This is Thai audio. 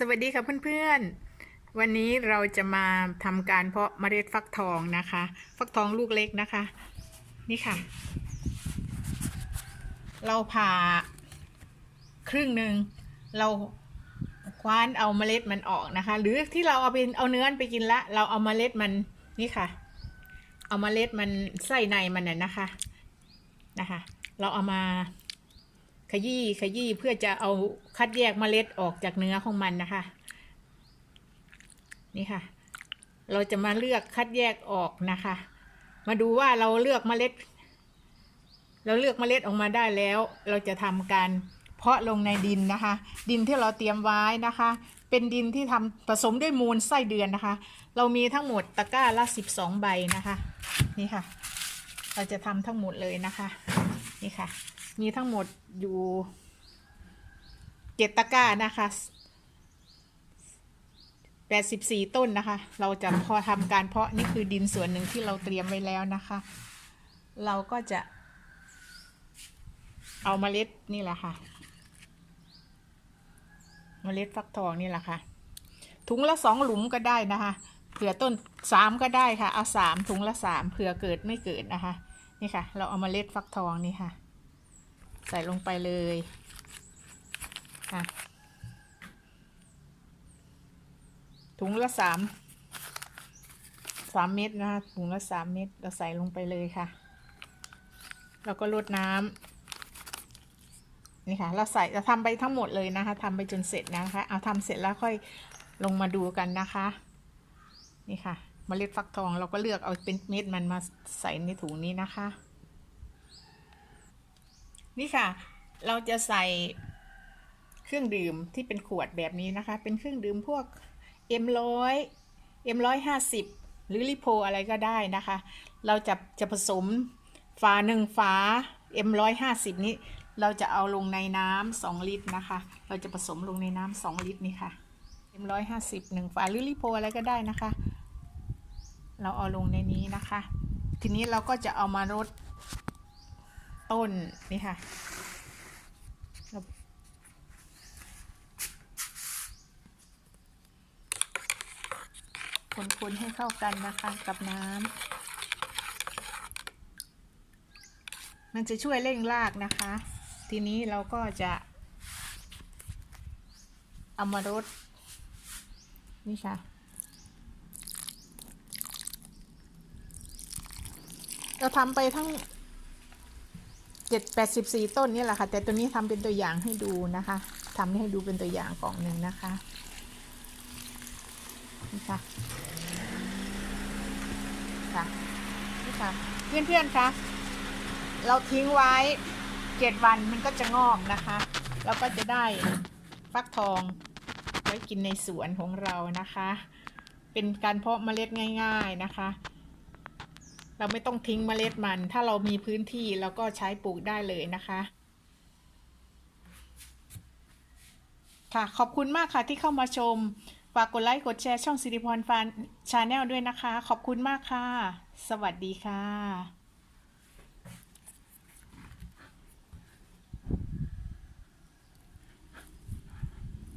สวัสดีค่ะเพื่อนๆ วันนี้เราจะมาทำการเพาะเมล็ดฟักทองนะคะ ฟักทองลูกเล็กนะคะ นี่ค่ะ เราผ่าครึ่งหนึ่งเราคว้านเอาเมล็ดมันออกนะคะ หรือที่เราเอาไปเอาเนื้อไปกินละ เราเอาเมล็ดมันนี่ค่ะ เอาเมล็ดมันไส้ในมันน่ะนะคะนะคะ เราเอามา ขยี้ขยี้เพื่อจะเอาคัดแยกเมล็ดออกจากเนื้อของมันนะคะ นี่ค่ะ เราจะมาเลือกคัดแยกออกนะคะ มาดูว่าเราเลือกเมล็ด เราเลือกเมล็ดออกมาได้แล้ว เราจะทำการเพาะลงในดินนะคะ ดินที่เราเตรียมไว้นะคะ เป็นดินที่ทำผสมด้วยมูลไส้เดือนนะคะ เรามีทั้งหมดตะกร้าละสิบสองใบนะคะ นี่ค่ะ เราจะทำทั้งหมดเลยนะคะ นี่ค่ะ มีทั้งหมดอยู่เจ็ดตะกร้านะคะแปดสิบสี่ต้นนะคะ เราจะพอทำการเพาะนี่คือดินส่วนหนึ่งที่เราเตรียมไว้แล้วนะคะ เราก็จะเอาเมล็ดนี่แหละค่ะ เมล็ดฟักทองนี่แหละค่ะ ถุงละสองหลุมก็ได้นะคะ เผื่อต้นสามก็ได้ค่ะ เอาสามถุงละสามเผื่อเกิดไม่เกิดนะคะ นี่ค่ะ เราเอามาเล็ดฟักทองนี่ค่ะ ใส่ลงไปเลยค่ะถุงละสามสามเม็ดนะคะถุงละสามเม็ดเราใส่ลงไปเลยค่ะ แล้วก็รดน้ำนี่ค่ะ เราใส่เราทำไปทั้งหมดเลยนะคะทำไปจนเสร็จนะคะ เอาทำเสร็จแล้วค่อยลงมาดูกันนะคะ นี่ค่ะ เมล็ดฟักทองเราก็เลือกเอาเป็นเม็ดมันมาใส่ในถุงนี้นะคะ นี่ค่ะ เราจะใส่เครื่องดื่มที่เป็นขวดแบบนี้นะคะ เป็นเครื่องดื่มพวก M ร้อย M ร้อยห้าสิบหรือลิโพอะไรก็ได้นะคะ เราจะจะผสมฝาหนึ่งฝา M ร้อยห้าสิบนี้ เราจะเอาลงในน้ำสองลิตรนะคะ เราจะผสมลงในน้ำสองลิตรนี่ค่ะ M ร้อยห้าสิบหนึ่งฝาหรือลิโพอะไรก็ได้นะคะ เราเอาลงในนี้นะคะ ทีนี้เราก็จะเอามารดต้นนี่ค่ะ คนๆให้เข้ากันนะคะกับน้ำมันจะช่วยเร่งรากนะคะ ทีนี้เราก็จะเอามารดนี่ค่ะ เราทำไปทั้งเจ็ดแปดสิบสี่ต้นนี่แหละค่ะ แต่ตัวนี้ทำเป็นตัวอย่างให้ดูนะคะทำให้ดูเป็นตัวอย่างกล่องหนึ่งนะคะนี่ค่ะค่ะนี่ค่ะ เพื่อนๆคะเราทิ้งไว้เจ็ดวันมันก็จะงอกนะคะเราก็จะได้ฟักทองไว้กินในสวนของเรานะคะ เป็นการเพาะเมล็ดง่าย ๆนะคะ เราไม่ต้องทิ้งเมล็ดมัน ถ้าเรามีพื้นที่เราก็ใช้ปลูกได้เลยนะคะ ค่ะขอบคุณมากค่ะที่เข้ามาชม ฝากกดไลค์กดแชร์ช่องสิริพรฟานชาแนลด้วยนะคะ ขอบคุณมากค่ะ สวัสดีค่ะ